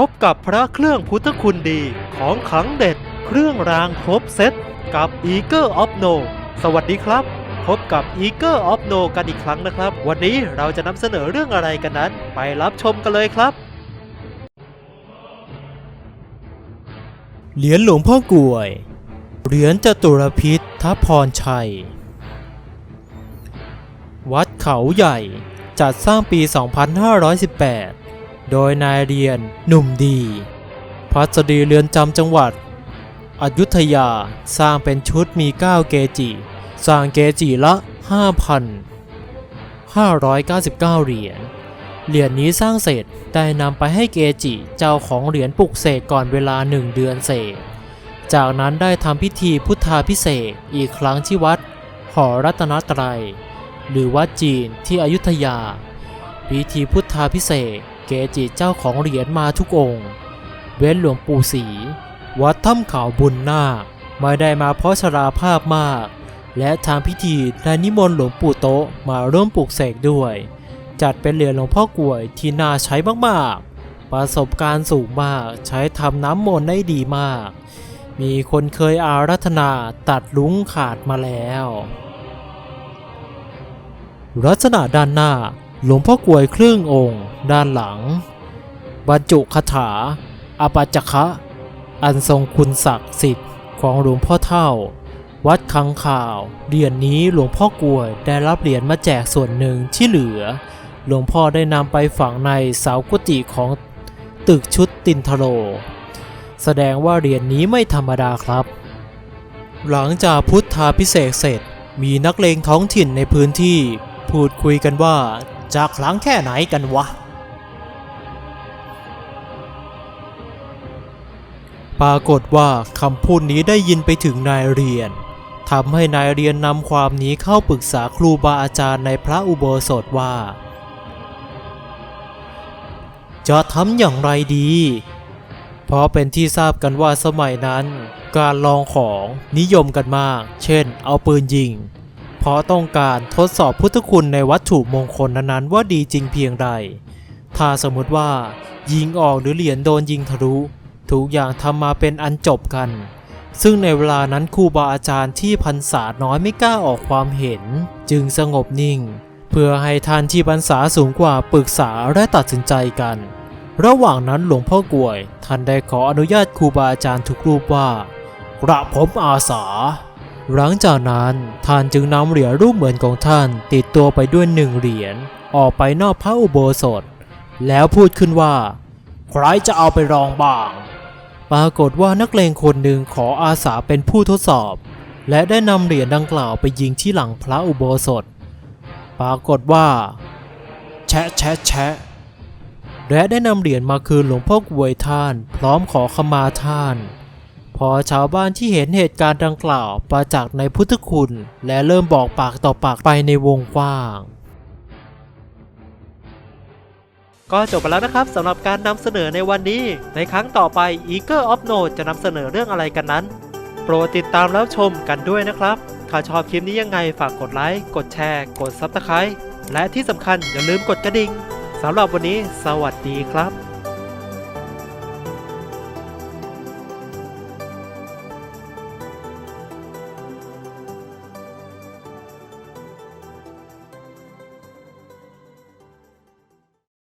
พบกับพระเครื่องพุทธคุณดีของขังเด็ด เครื่องรางครบเซตกับ Eager of No สวัสดีครับ พบกับ Eager of No กันอีกครั้งนะครับ วันนี้เราจะนำเสนอเรื่องอะไรกันนั้น ไปรับชมกันเลยครับ เหรียญหลวงพ่อกลวย เหรียญจตุรพิษทพรชัย วัดเขาใหญ่จัดสร้างปี 2518 โดยนายเรียนหนุ่มดี พัสดีเรือนจำจังหวัด อยุธยาสร้างเป็นชุดมี 9 เกจิ สร้างเกจิละ 5,599 เหรียญ เหรียญนี้สร้างเสร็จได้นำไปให้เกจิเจ้าของเหรียญปลุกเสกก่อนเวลาหนึ่งเดือนเศษ จากนั้นได้ทำพิธีพุทธาพิเศษอีกครั้งที่วัด หอรัตนตรัย หรือวัดจีนที่อยุธยา พิธีพุทธาพิเศษ เกจิเจ้าของเหรียญมาทุกองค์ เว้นหลวงปู่ศรีวัดถ้ำขาวบุญนาคไม่ได้มาเพราะชราภาพมาก และทางพิธีได้นิมนต์หลวงปู่โตะมาร่วมปลูกเสกด้วย จัดเป็นเหรียญหลวงพ่อกวยที่น่าใช้มากๆ ประสบการณ์สูงมากใช้ทำน้ำมนต์ได้ดีมาก มีคนเคยอารัธนาตัดลุงขาดมาแล้วลักษณะด้านหน้า หลวงพ่อกวยครึ่งองค์ ด้านหลัง บรรจุคาถาอปัจคะ อันทรงคุณศักดิ์สิทธิ์ของหลวงพ่อเท่า วัดคังข่าวเหรียญนนี้หลวงพ่อกวยได้รับเหรียญมาแจกส่วนหนึ่งที่เหลือ หลวงพ่อได้นำไปฝังในเสากุฏิของตึกชุดตินทโลแสดงว่าเหรียญนนี้ไม่ธรรมดาครับ หลังจากพุทธาพิเศษเสร็จมีนักเลงท้องถิ่นในพื้นที่ พูดคุยกันว่า จะครั้งแค่ไหนกันวะ ปรากฏว่าคำพูดนี้ได้ยินไปถึงนายเรียนทำให้นายเรียนนำความนี้เข้าปรึกษาครูบาอาจารย์ในพระอุโบสถว่า จะทำอย่างไรดี เพราะเป็นที่ทราบกันว่าสมัยนั้น การลองของนิยมกันมาก เช่น เอาปืนยิง เพราะต้องการทดสอบพุทธคุณในวัตถุมงคลนั้นๆ ว่าดีจริงเพียงใด ถ้าสมมติว่า ยิงออกหรือเหรียญโดนยิงทะลุทุกอย่างทำมาเป็นอันจบกัน ซึ่งในเวลานั้นครูบาอาจารย์ที่พรรษาน้อยไม่กล้าออกความเห็น จึงสงบนิ่ง เพื่อให้ท่านที่พรรษาสูงกว่าปรึกษาและตัดสินใจกัน ระหว่างนั้นหลวงพ่อกวยท่านได้ขออนุญาตครูบาอาจารย์ทุกรูปว่ากระผมอาสา หลังจากนั้นท่านจึงนำเหรียญรูปเหมือนของท่านติดตัวไปด้วยหนึ่งเหรียญออกไปนอกพระอุโบสถ แล้วพูดขึ้นว่า ใครจะเอาไปรองบ้าง ปรากฏว่านักเลงคนหนึ่งขออาสาเป็นผู้ทดสอบ และได้นำเหรียญดังกล่าวไปยิงที่หลังพระอุโบสถ ปรากฏว่า แชะแชะแชะและได้นำเหรียญมาคืนหลวงพ่อกวยท่าน พร้อมขอขมาท่าน พอชาวบ้านที่เห็นเหตุการณ์ดังกล่าวประจักษ์ในพุทธคุณ และเริ่มบอกปากต่อปากไปในวงกว้าง ก็จบไปแล้วนะครับสำหรับการนำเสนอในวันนี้ ในครั้งต่อไป Eager of No จะนำเสนอเรื่องอะไรกันนั้น โปรดติดตามรับชมกันด้วยนะครับถ้าชอบคลิปนี้ยังไงฝากกดไลค์ กดแชร์ กด Subscribe และที่สำคัญอย่าลืมกดกระดิ่งสำหรับวันนี้ สวัสดีครับ